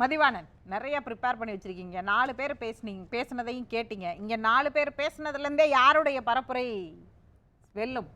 மதிவாணன் நிறைய ப்ரிப்பேர் பண்ணி வச்சிருக்கீங்க. நாலு பேர் பேசுனீங்க பேசுனதையும் கேட்டீங்க. இங்க நாலு பேர் பேசுனதுலேருந்தே யாருடைய பரப்புரை வெல்லும்?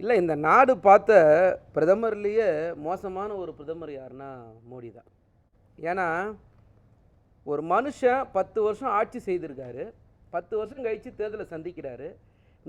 இல்லை இந்த நாடு பார்த்த பிரதமர்லேயே மோசமான ஒரு பிரதமர் யாருன்னா மோடி தான். ஏன்னா ஒரு மனுஷன் பத்து வருஷம் ஆட்சி செய்திருக்காரு. பத்து வருஷம் கழித்து தேர்தலை சந்திக்கிறாரு.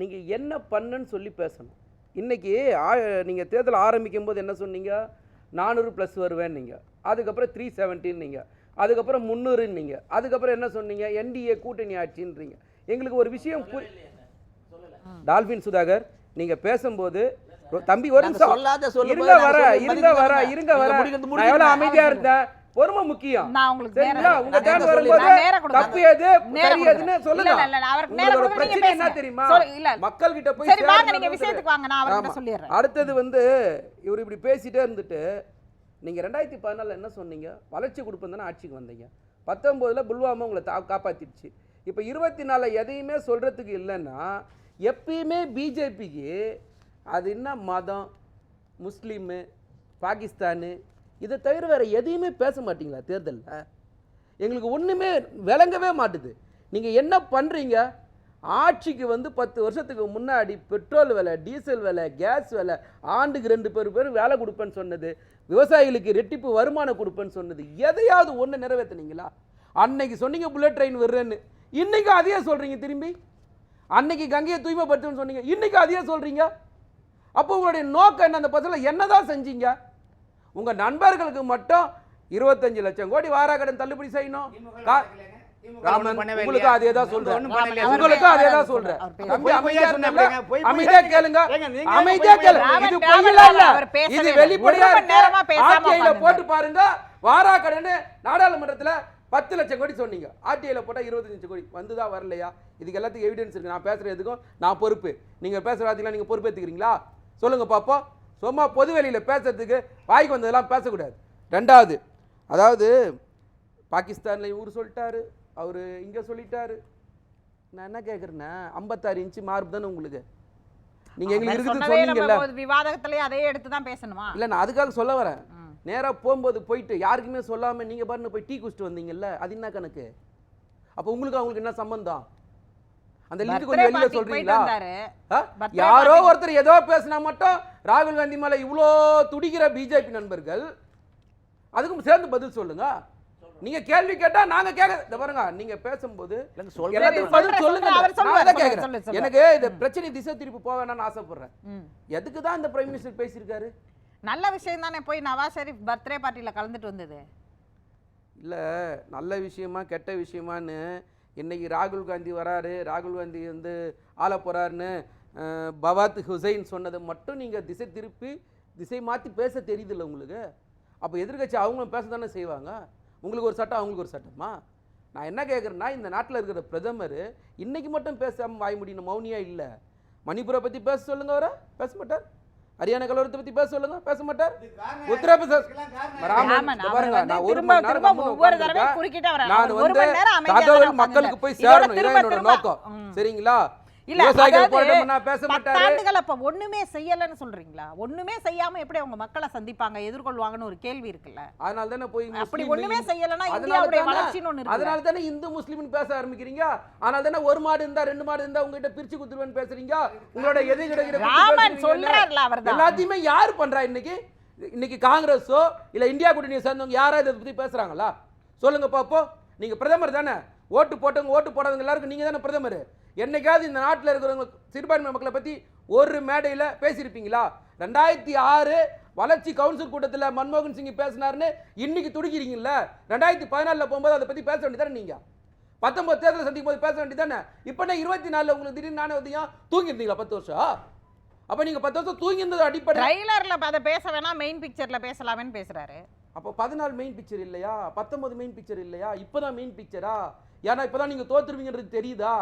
நீங்கள் என்ன பண்ணுன்னு சொல்லி பேசணும். இன்றைக்கி நீங்கள் தேர்தல் ஆரம்பிக்கும் போது என்ன சொன்னீங்க? நானூறு ப்ளஸ் வருவேன் நீங்கள் அதுக்கப்புறம் த்ரீ செவன்ட்டின்னீங்க அதுக்கப்புறம் முந்நூறுன்னீங்க அதுக்கப்புறம் என்ன சொன்னீங்க? என்டிஏ கூட்டணி ஆட்சின்றீங்க. எங்களுக்கு ஒரு விஷயம் டால்பின் சுதாகர் நீங்க பேசும்போது தம்பி ஒரு நிமிஷம். இருங்க வர இருங்க வர இருங்க வர. நான் எவ்வளவு முடிக்கிறேன். அமைதியா இருந்தேன்? பொறுமை முக்கியம். நான் உங்களுக்கு சரிங்களா? உங்க டேன் வரும்போது. தப்பு எது சரி எதுன்னு. சொல்லுங்க. உங்களோட பிரச்சனை என்ன. தெரியுமா. மக்கள் கிட்ட போய் சரி வாங்க சேரணும் நீங்க வந்து- விஷயத்துக்கு வாங்க. நான் அவர்கிட்ட ஆமா. சொல்லிடுறேன். அடுத்தது வந்து இவர் இப்படி பேசிட்டே இருந்துட்டு நீங்கள் ரெண்டாயிரத்தி பதினாலில் என்ன சொன்னீங்க? வளர்ச்சி கொடுப்போம் தானே ஆட்சிக்கு வந்தீங்க. பத்தொம்போதில் புல்வாமா உங்களை தா காப்பாற்றிடுச்சு இப்போ இருபத்தி நாலில் எதையுமே சொல்கிறதுக்கு இல்லைன்னா எப்பயுமே பிஜேபிக்கு அது என்ன மதம் முஸ்லீமு பாகிஸ்தானு இதை தவிர வேறு எதையுமே பேச மாட்டிங்களா தேர்தலில்? எங்களுக்கு ஒன்றுமே விளங்கவே மாட்டுது. நீங்கள் என்ன பண்ணுறீங்க ஆட்சிக்கு வந்து பத்து வருஷத்துக்கு முன்னாடி பெட்ரோல் விலை டீசல் விலை கேஸ் விலை ஆண்டுக்கு ரெண்டு பேர் பேர் வேலை கொடுப்பேன்னு சொன்னது விவசாயிகளுக்கு ரெட்டிப்பு வருமானம் கொடுப்பேன்னு சொன்னது எதையாவது ஒன்று நிறைவேற்றினீங்களா அன்னைக்கு சொன்னீங்க புல்லட் ட்ரெயின் வர்றேன்னு இன்னைக்கு அதையே சொல்கிறீங்க திரும்பி? அன்னைக்கு கங்கையை தூய்மைப்படுத்துன்னு சொன்னீங்க இன்னைக்கு அதையே சொல்கிறீங்க அப்போ உங்களுடைய நோக்கம் என்ன? அந்த பஸ்ஸில் என்னதான் செஞ்சீங்க? உங்கள் நண்பர்களுக்கு மட்டும் இருபத்தஞ்சு லட்சம் கோடி வாராக்கடன் தள்ளுபடி செய்யணும். ராமன் உங்களுக்கு? அதே தான் சொல்றேன். உங்களுக்கு அதே தான் சொல்றேன். தம்பி, அமைதியா கேளுங்க. அமைதியா கேளுங்க. இது பொய்யெல்லாம் இல்ல இது. வெளிப்படையா ஆர்டிஐல போட்டு பாருங்க. வாராக்கடன் நாடாளுமன்றத்துல பத்து லட்சம் கோடி சொன்னீங்க. ஆர்டிஐல போட்டா இருபத்தஞ்சு லட்சம் கோடி. வந்துதா வரலையா? இதுக்கு எல்லாத்துக்கும் எவிடன்ஸ் இருக்கு. நான் பேசுற எதுக்கும்? நான் பொறுப்பு. நீங்க பேசுற வார்த்தைலாம் நீங்க பொறுப்பேத்துக்கிறீங்களா? சொல்லுங்க பாப்போம். சும்மா பொது வெளியில பேசுறதுக்கு வாய்க்கு வந்ததெல்லாம் பேசக்கூடாது. ரெண்டாவது அதாவது பாகிஸ்தான்ல இவர் சொல்லிட்டாரு. அவர் இங்க சொல்லிட்டாரு. நான் என்ன கேட்குறேன்னா ஐம்பத்தாறு இன்ச்சு மார்பு தானே உங்களுக்கு. நீங்க எங்களுக்கு இருக்குது சொன்னீங்கல்ல. விவாதத்திலேயே அதே எடுத்து தான் பேசணுமா? இல்ல நான் அதுக்காக சொல்ல வரேன். ம். நேரா போகும்போது போயிட்டு யாருக்குமே சொல்லாம நீங்க பாருன்னு போய் டீ குடிச்சிட்டு வந்தீங்கல்ல அது என்ன கணக்கு? அப்ப உங்களுக்கு அவங்களுக்கு என்ன சம்பந்தம்? அந்த லிங்க் கொஞ்சம் வெளியில சொல்றீங்களா? யாரோ ஒருத்தர் ஏதோ பேசினா மட்டும் ராகுல் காந்தி மேல இவ்வளோ துடிக்கிற பிஜேபி நண்பர்கள் அதுக்கும் சேர்ந்து பதில் சொல்லுங்க. நீங்க கேள்வி கேட்டா நாங்க கேட்க இந்த பாருங்க நீங்க பேசும்போது எல்லாத்துக்கும் பதில் சொல்லுங்க கேட்கிறேன். எனக்கு இந்த பிரச்சனை திசை திருப்பி போக வேணாம்னு ஆசைப்படுறேன். எதுக்கு தான் இந்த பிரைம் மினிஸ்டர் பேசியிருக்காரு? நல்ல விஷயம் தானே போய் நவாஸ் ஷெரீப் பர்த்டே பார்ட்டியில கலந்துட்டு வந்தது. இல்லை நல்ல விஷயமா கெட்ட விஷயமான்னு இன்னைக்கு ராகுல் காந்தி வராரு. ராகுல் காந்தி வந்து ஆள போறாருன்னு பவாத் ஹுசைன் சொன்னதை மட்டும் நீங்கள் திசை திருப்பி திசை மாற்றி பேச தெரியுதில்ல உங்களுக்கு? அப்போ எதிர்க்கட்சி அவங்களும் பேச தானே செய்வாங்க? உங்களுக்கு ஒரு சட்டம் அவங்களுக்கு ஒரு சட்டமா நான் என்ன கேட்குறேன்னா இந்த நாட்டில் இருக்கிற பிரதமர் இன்னைக்கு மட்டும் பேசாமல் வாய் முடியணும் மௌனியா இல்லை. மணிப்புரை பற்றி பேச சொல்லுங்க அவரை. பேச மாட்டார். ஹரியானா கலவரத்தை பற்றி பேச சொல்லுங்க. பேச மாட்டார். உத்தரப்பிரதேச நான் வந்து மணி நேரம் அமைதியா தகவல் தான் மக்களுக்கு போய். சேரணும். என்னோட நோக்கம். சரிங்களா? இல்ல பத்தாண்டுகள் அப்ப ஒண்ணுமே செய்யலன்னு சொல்றீங்களா? ஒண்ணுமே செய்யாம எப்படி அவங்க மக்களை சந்திப்பாங்க எதிர்கொள்வாங்கன்னு ஒரு கேள்வி இருக்குல்ல? அதனால தானே போய் அப்படி ஒண்ணுமே அதனால இந்தியாவுடைய வளர்ச்சின்னு ஒண்ணு இருக்கு அதனால தானே இந்து முஸ்லீம்னு பேச ஆரம்பிக்கிறீங்க. அதனால தானே ஒரு மாடு இருந்தா ரெண்டு மாடு இருந்தா உங்ககிட்ட பிரிச்சு குத்துருவேன்னு பேசுறீங்க. உங்களோட எது கிடைக்கிற ராமன் சொல்றாருல அவர்தான். எல்லாத்தையுமே யார் பண்றா இன்னைக்கு? இன்னைக்கு காங்கிரஸோ இல்ல இந்தியா கூட்டணியை சேர்ந்தவங்க யாராவது இதை பத்தி பேசுறாங்களா? சொல்லுங்க பாப்போம். நீங்க பிரதமர் தானே. ஓட்டு போட்டவங்க ஓட்டு போடாதவங்க எல்லாருக்கும் நீங்க தானே பிரதமர். என்னைக்காவது இந்த நாட்டில் இருக்கிறவங்க சிறுபான்மை மக்களை பத்தி ஒரு மேடையில் பேசியிருப்பீங்களா? ரெண்டாயிரத்தி ஆறு வளர்ச்சி கவுன்சில் கூட்டத்தில் மன்மோகன் சிங் பேசினாருன்னு இன்னைக்கு துடிக்கிறீங்கல்ல? ரெண்டாயிரத்தி பதினாலில் போகும்போது அதை பத்தி பேச வேண்டியதானே நீங்க? பத்தொன்பது தேர்தலை சந்திக்கும் போது பேச வேண்டியதானே இப்போ இருபத்தி நாலில் உங்களுக்கு திடீர்னு நானே வந்தீங்க தூங்கியிருந்தீங்களா பத்து வருஷம்? அப்போ நீங்க பத்து வருஷம் தூங்கியிருந்தது அடிப்படை ட்ரைலர்ல அதை பேச வேணா மெயின் பிக்சர்ல பேசலாமேன்னு பேசுறாரு. அப்போ பதினாலு மெயின் பிக்சர் இல்லையா? பத்தொன்பது மெயின் பிக்சர் இல்லையா? இப்போதான் மெயின் பிக்சரா ஏன்னா இப்போதான் நீங்க தோத்துருவீங்கன்றது தெரியுதா?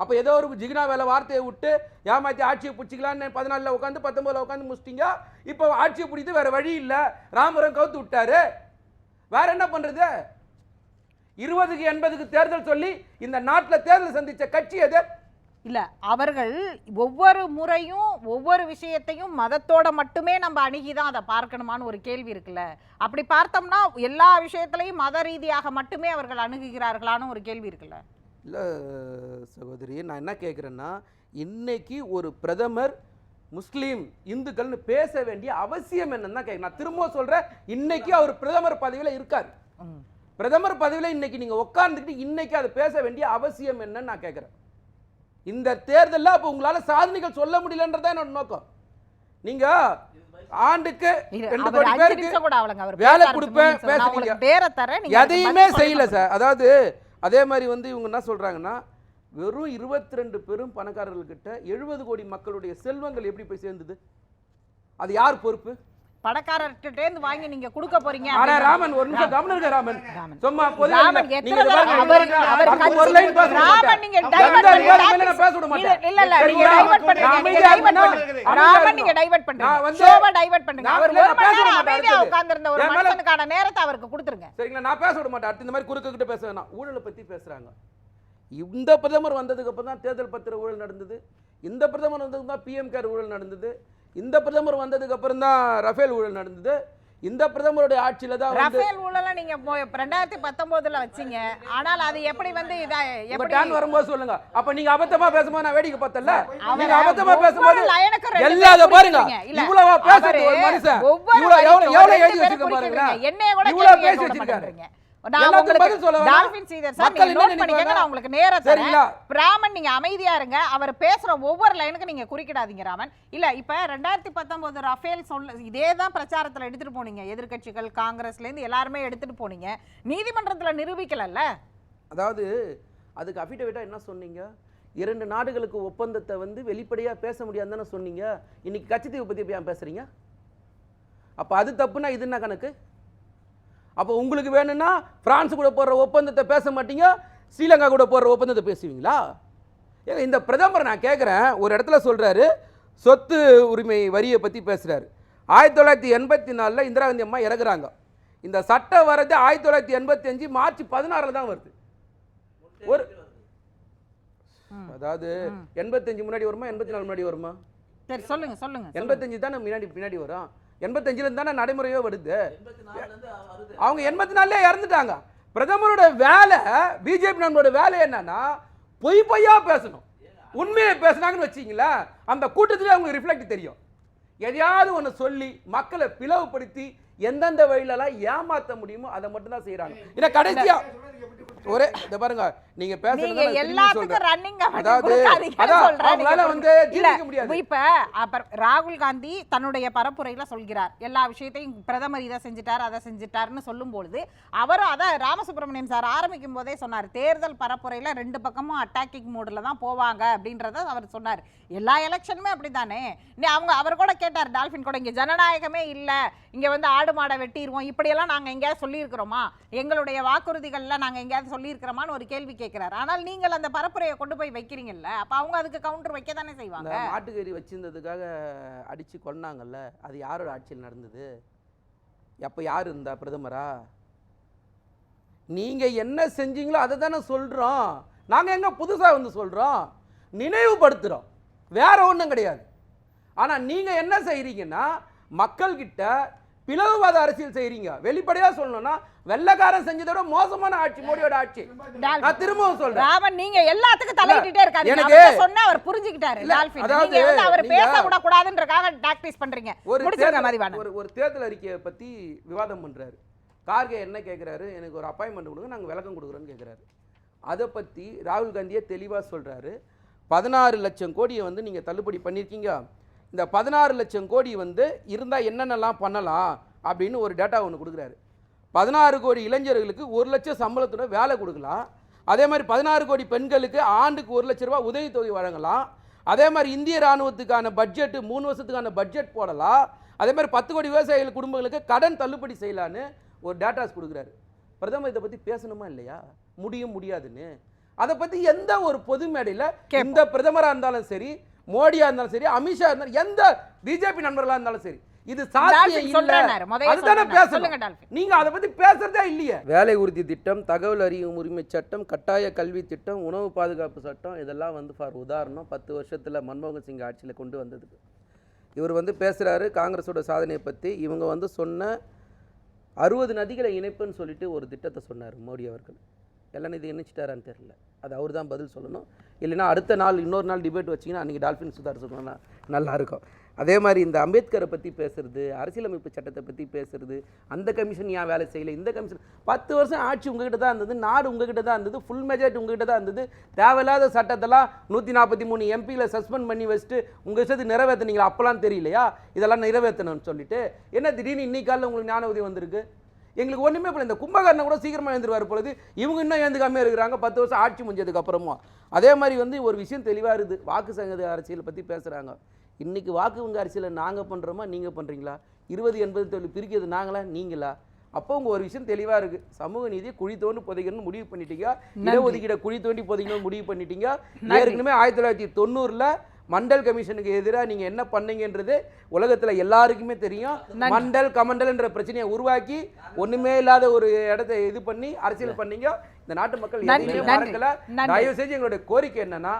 அப்போ ஏதோ ஒரு ஜிகினா வேலை வார்த்தையை விட்டு ஏமாற்றி ஆட்சியை பிடிச்சிக்கலான்னு பதினாலில் உட்காந்து பத்தொம்பதில் உட்காந்து முடிச்சிட்டிங்க. இப்போ ஆட்சியை பிடித்து வேறு வழி இல்லை. ராமரம் கவுத்து விட்டாரு. வேற என்ன பண்ணுறது இருபதுக்கு எண்பதுக்கு தேர்தல் சொல்லி இந்த நாட்டில் தேர்தல் சந்தித்த கட்சி எது? இல்லை அவர்கள் ஒவ்வொரு முறையும் ஒவ்வொரு விஷயத்தையும் மதத்தோட மட்டுமே நம்ம அணுகி தான் அதை பார்க்கணுமான்னு ஒரு கேள்வி இருக்குல்ல. அப்படி பார்த்தோம்னா எல்லா விஷயத்திலையும் மத ரீதியாக மட்டுமே அவர்கள் அணுகுகிறார்களான்னு ஒரு கேள்வி இருக்குல்ல. இல்லை சகோதரி நான் என்ன கேட்குறேன்னா இன்னைக்கு ஒரு பிரதமர் முஸ்லீம் இந்துக்கள்னு பேச வேண்டிய அவசியம் என்னன்னு தான் நான் திரும்ப சொல்கிறேன் இன்னைக்கு அவர் பிரதமர் பதவியில் இருக்கார். பிரதமர் பதவியில் இன்னைக்கு நீங்கள் உட்கார்ந்துக்கிட்டு இன்னைக்கு அதை பேச வேண்டிய அவசியம் என்னன்னு நான் கேட்குறேன் இந்த தேர்தலில் அப்போ உங்களால் சாதனைகள் சொல்ல முடியலன்றதான் என்னோட நோக்கம். நீங்கள் ஆண்டுக்கு ரெண்டு கோடி பேருக்கு வேலை கொடுப்பேன், பேசுறீங்க. நீங்க எதையுமே செய்யல. சார். அதாவது அதே மாதிரி வந்து இவங்க என்ன சொல்கிறாங்கன்னா வெறும் 22 பெரும் பணக்காரர்கள்கிட்ட எழுபது கோடி மக்களுடைய செல்வங்கள் எப்படி போய் சேர்ந்தது? அது யார் பொறுப்பு? பணக்காரர்கிட்ட இருந்து வாங்கி நீங்க கொடுக்க போறீங்க ஆனா ராமன் ஒரு நிமிஷம் கவனம் இருக்க ராமன். சும்மா ராமன் நீங்க- எத்தனை அவர் அவர் ஒரு பேச ராமன் பேச விட மாட்டேன். இல்ல இல்ல நீங்க பண்றீங்க. நீங்க இருக்கணும். பண்றீங்க. ராமன் நீங்க ஷோவை பண்றீங்க. நான் அவர் ஒரு மணி நேரம் அமைதியா. உட்கார்ந்திருந்த ஒரு மனுஷனுக்கான நேரத்தை அவருக்கு கொடுத்துருங்க. சரிங்களா? நான் பேச விட மாட்டேன். இந்த மாதிரி குறுக்க கிட்ட பேச வேணாம் ஊழலை பத்தி பேசுறாங்க. இந்த பிரதமர் வந்ததுக்கு அப்புறம் தான் தேர்தல் பத்திர ஊழல் நடந்தது. இந்த பிரதமர் வந்ததுக்கு தான் பிஎம் கேர் ஊழல் நடந்தது. இந்த பிரதமர் வந்ததுக்கு அப்புறம் தான் ரஃபேல் ஊழல் நடந்தது. இந்த பிரதமருடைய ஆட்சியில தான் ரஃபேல் ஊழல நீங்க ரெண்டாயிரத்தி பத்தொன்பதுல வச்சீங்க. ஆனால் அது எப்படி வந்து இதா எப்படி டேன் வரும்போது சொல்லுங்க. அப்ப நீங்க அபத்தமா பேசும்போது நான் வேடிக்கை பார்த்தல நீங்க அபத்தமா பேசும்போது லைனுக்கும் ரெண்டு எல்லா பேர் இதை பாருங்க இவ்வளவா பேசுறது ஒரு மனுஷன். இவ்வளவு எவ்வளவு எழுதி வச்சிருக்க. பாருங்க என்னைய கூட இவ்வளவு பேசி வச்சிருக்காரு. நான் உங்களுக்கு. டால்பின் சார் நீங்க என்ன நோட் பண்ணிக்கங்க நினைப்பாங்க? நான் உங்களுக்கு நேரம் சரிங்களா? தரேன் ராமன் நீங்க அமைதியா இருங்க. அவர் பேசுற ஒவ்வொரு லைனுக்கு நீங்க குறுக்கிடாதீங்க ராமன். இல்ல இப்ப ரெண்டாயிரத்தி பத்தொன்பது ரஃபேல் சொல்ல இதே தான் பிரச்சாரத்துல எடுத்துட்டு போனீங்க. எதிர்க்கட்சிகள் காங்கிரஸ்ல இருந்து எல்லாருமே எடுத்துட்டு போனீங்க. நீதிமன்றத்துல நிரூபிக்கலல்ல? அதாவது அதுக்கு அஃபிடவிட்டா என்ன சொன்னீங்க? இரண்டு நாடுகளுக்கு ஒப்பந்தத்தை வந்து வெளிப்படையா பேச முடியாதுன்னு தானே சொன்னீங்க. இன்னைக்கு கட்சித்தீவு பத்தி ஏன் பேசுறீங்க? அப்ப அது தப்புனா இது என்ன கணக்கு? அப்போ உங்களுக்கு வேணும்னா பிரான்ஸ் கூட போடுற ஒப்பந்தத்தை பேச மாட்டீங்க ஸ்ரீலங்கா கூட போடுற ஒப்பந்தத்தை பேசுவீங்களா? ஏங்க இந்த பிரதமர் நான் கேட்குறேன் ஒரு இடத்துல சொல்றாரு சொத்து உரிமை வரியை பற்றி பேசுகிறாரு ஆயிரத்தி தொள்ளாயிரத்தி எண்பத்தி நாலில் இந்திரா காந்தி அம்மா இறக்குறாங்க இந்த சட்டம் வரது ஆயிரத்தி தொள்ளாயிரத்தி எண்பத்தி அஞ்சு மார்ச் பதினாறில் தான் வருது. ஒரு அதாவது எண்பத்தஞ்சு முன்னாடி வருமா எண்பத்தி நாலு முன்னாடி வருமா? சரி சொல்லுங்க சொல்லுங்க சொல்லுங்க. எண்பத்தஞ்சு தானே முன்னாடி பின்னாடி வரும். எண்பத்தஞ்சுல தானே நடைமுறையோ வருது. அவங்க எண்பத்தி நாலுல இறந்துட்டாங்க. பிரதமரோட வேலை பிஜேபி நம்மளோட வேலை என்னன்னா பொய் பொய்யா பேசணும். உண்மையை பேசுனாங்கன்னு வச்சிங்களேன் அந்த கூட்டத்திலே அவங்க ரிஃப்ளெக்ட் தெரியும். எதையாவது ஒன்று சொல்லி மக்களை பிளவுபடுத்தி எந்தெந்த வழியிலலாம் ஏமாத்த முடியுமோ அதை மட்டும் தான் செய்யறாங்க ஏன்னா கடைசியா ஒரே இந்த பாருங்க நீங்க பேசுறது எல்லாத்துக்கும். ரன்னிங் அதாவது, அவங்களால வந்து ஜீரணிக்க முடியாது. இப்ப ராகுல் காந்தி தன்னுடைய பரப்புரையில சொல்கிறார் எல்லா விஷயத்தையும் பிரதமர் இதை செஞ்சுட்டார் அதை செஞ்சுட்டாருன்னு சொல்லும் பொழுது அவரும் அதான் ராமசுப்ரமணியன் சார் ஆரம்பிக்கும் போதே சொன்னார் தேர்தல் பரப்புரையில ரெண்டு பக்கமும் அட்டாக்கிங் மூடில் தான் போவாங்க அப்படின்றத அவர் சொன்னார் எல்லா எலெக்ஷனுமே அப்படித்தானே நீ அவங்க அவர் கூட கேட்டார் டால்பின் கூட இங்க ஜனநாயகமே இல்ல இங்க வந்து ஆடு மாடை வெட்டிடுவோம் இப்படியெல்லாம் நாங்க எங்கேயாவது சொல்லியிருக்கிறோமா எங்களுடைய வாக்குறுதிகள்ல நாங்க எங்கேயாவது சொல்லியிருக்கிறோமான்னு ஒரு கேள்வி கேட்கிறார். ஆனால் நீங்கள் அந்த பரப்புரையை கொண்டு போய் வைக்கிறீங்கல்ல அப்போ அவங்க அதுக்கு கவுண்டர் வைக்க தானே செய்வாங்க? மாட்டுக்கறி வச்சிருந்ததுக்காக அடிச்சு கொன்னாங்கல்ல அது யாரோட ஆட்சியில் நடந்தது? எப்போ யார் இருந்தா பிரதமரா? நீங்க என்ன செஞ்சீங்களோ அதை தானே சொல்றோம். நாங்க எங்கே புதுசா வந்து சொல்றோம். நினைவுபடுத்துகிறோம் வேற ஒன்றும் கிடையாது. ஆனா நீங்க என்ன செய்கிறீங்கன்னா மக்கள்கிட்ட பிளவுவாத அரசியல் செய்றீங்க. வெளிப்படையா சொல்லணும்னா வெள்ளைக்காரன் செஞ்சதை விட மோசமான ஆட்சி மோடியோட ஆட்சி. நான் திரும்பவும் சொல்றேன். ராமன் நீங்க எல்லாத்துக்கும் தலையிட்டே இருக்காரு எனக்கு- சொன்னா அவர் புரிஞ்சுக்கிட்டாரு டால்பின். நீங்க வந்து அவர் நீங்க- பேச விட கூடாதுன்றக்காக டாக்டிஸ் பண்றீங்க. ஒரு முடிச்சிருங்க தேர்தல் மதிவாணன். ஒரு ஒரு தேர்தல் அறிக்கையை பத்தி விவாதம் பண்றாரு. கார்கே என்ன கேட்குறாரு எனக்கு ஒரு அப்பாயின்மெண்ட் கொடுங்க நாங்கள் விளக்கம் கொடுக்குறோன்னு கேட்குறாரு அதை பற்றி ராகுல் காந்தியே தெளிவாக சொல்கிறாரு பதினாறு லட்சம் கோடியை வந்து நீங்கள் தள்ளுபடி பண்ணியிருக்கீங்க. இந்த பதினாறு லட்சம் கோடி வந்து இருந்தால் என்னென்னலாம் பண்ணலாம் அப்படின்னு ஒரு டேட்டா ஒன்று கொடுக்குறாரு. பதினாறு கோடி இளைஞர்களுக்கு ஒரு லட்சம் சம்பளத்தோட வேலை கொடுக்கலாம். அதே மாதிரி பதினாறு கோடி பெண்களுக்கு ஆண்டுக்கு ஒரு லட்ச ரூபா உதவித்தொகை வழங்கலாம். அதே மாதிரி இந்திய ராணுவத்துக்கான பட்ஜெட்டு மூணு வருஷத்துக்கான பட்ஜெட் போடலாம். அதே மாதிரி பத்து கோடி விவசாயிகள் குடும்பங்களுக்கு கடன் தள்ளுபடி செய்யலான்னு ஒரு டேட்டாஸ் கொடுக்குறாரு. பிரதமர் இதை பற்றி பேசணுமா இல்லையா? முடியும் முடியாதுன்னு. அதை பற்றி எந்த ஒரு பொது மேடையில். இந்த பிரதமராக இருந்தாலும் சரி மோடியாக இருந்தாலும் சரி அமித்ஷா இருந்தாலும் எந்த பிஜேபி நண்பர்களாக இருந்தாலும் சரி இது. நீங்க அதை பத்தி பேசுறதே இல்லையே. வேலை உறுதி திட்டம் தகவல் அறியும் உரிமை சட்டம் கட்டாய கல்வி திட்டம் உணவு பாதுகாப்பு சட்டம் இதெல்லாம் வந்து ஃபார் உதாரணம் பத்து வருஷத்துல மன்மோகன் சிங் ஆட்சியில கொண்டு வந்ததுக்கு. இவர் வந்து பேசுறாரு காங்கிரஸோட சாதனையை பத்தி. இவங்க வந்து சொன்ன அறுபது நதிகளை இணைப்புன்னு சொல்லிட்டு ஒரு திட்டத்தை சொன்னார் மோடி அவர்கள். எல்லாம் இது இணைச்சிட்டாரான்னு தெரியல. அது அவர் தான் பதில் சொல்லணும். இல்லைன்னா அடுத்த நாள் இன்னொரு நாள் டிபேட் வச்சிங்கன்னா அன்றைக்கி டால்ஃபின் சுதார் சொன்னா நல்லாயிருக்கும். அதே மாதிரி இந்த அம்பேத்கரை பற்றி பேசுறது அரசியலமைப்பு சட்டத்தை பற்றி பேசுறது அந்த கமிஷன் ஏன் வேலை செய்யலை? இந்த கமிஷன் பத்து வருஷம் ஆட்சி உங்ககிட்ட தான் இருந்தது நாடு உங்ககிட்ட தான் இருந்தது ஃபுல் மெஜாரிட்டி உங்ககிட்ட தான் இருந்தது. தேவையில்லாத சட்டத்தெல்லாம் நூற்றி நாற்பத்தி மூணு எம்பியில் சஸ்பெண்ட் பண்ணி வச்சுட்டு உங்கள் இஷ்டத்துக்கு நிறைவேற்றினீங்களா அப்போலாம் தெரியலையா? இதெல்லாம் நிறைவேற்றணும்னு சொல்லிட்டு என்ன திடீர்னு இன்னைக்கு காலையில் உங்களுக்கு ஞான உதவி வந்திருக்கு? எங்களுக்கு ஒன்றுமே போல இந்த கும்பகர்ணன் கூட சீக்கிரமாக எழுந்துருவார் பொழுது இவங்க இன்னும் எழுந்துக்காம இருக்கிறாங்க. பத்து வருஷம் ஆட்சி முடிஞ்சதுக்கு அப்புறமா அதே மாதிரி வந்து ஒரு விஷயம் தெளிவாக இருக்குது. வாக்கு சங்கத அரசியலை பற்றி பேசுகிறாங்க இன்னைக்கு வாக்கு வங்க அரசியலை நாங்கள் பண்ணுறோமா நீங்கள் பண்ணுறீங்களா இருபது எண்பது தொழில் பிரிக்கிறது நாங்களா நீங்களா? அப்போ உங்க ஒரு விஷயம் தெளிவாக இருக்குது சமூக நீதியை குழி தோண்டி புதைக்கணும்னு முடிவு பண்ணிட்டீங்க. இடஒதுக்கீடை குழி தோண்டி புதைக்கணும்னு முடிவு பண்ணிட்டீங்க. ஏற்கனவே ஆயிரத்தி தொள்ளாயிரத்தி தொண்ணூறில் மண்டல் கமிஷனுக்கு எதிராக நீங்கள் என்ன பண்ணீங்கன்றது உலகத்தில் எல்லாருக்குமே தெரியும். மண்டல் கமண்டல் என்ற பிரச்சனையை உருவாக்கி ஒண்ணுமே இல்லாத ஒரு இடத்தை இது பண்ணி அரசியல் பண்ணீங்க. இந்த நாட்டு மக்கள். தயவு செஞ்சு எங்களுடைய கோரிக்கை என்னன்னா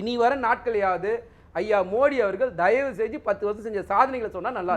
இனி வர நாட்களையாவது ஐயா மோடி அவர்கள் தயவு செஞ்சு பத்து வருஷம் செஞ்ச சாதனைகளை சொன்னா நல்லா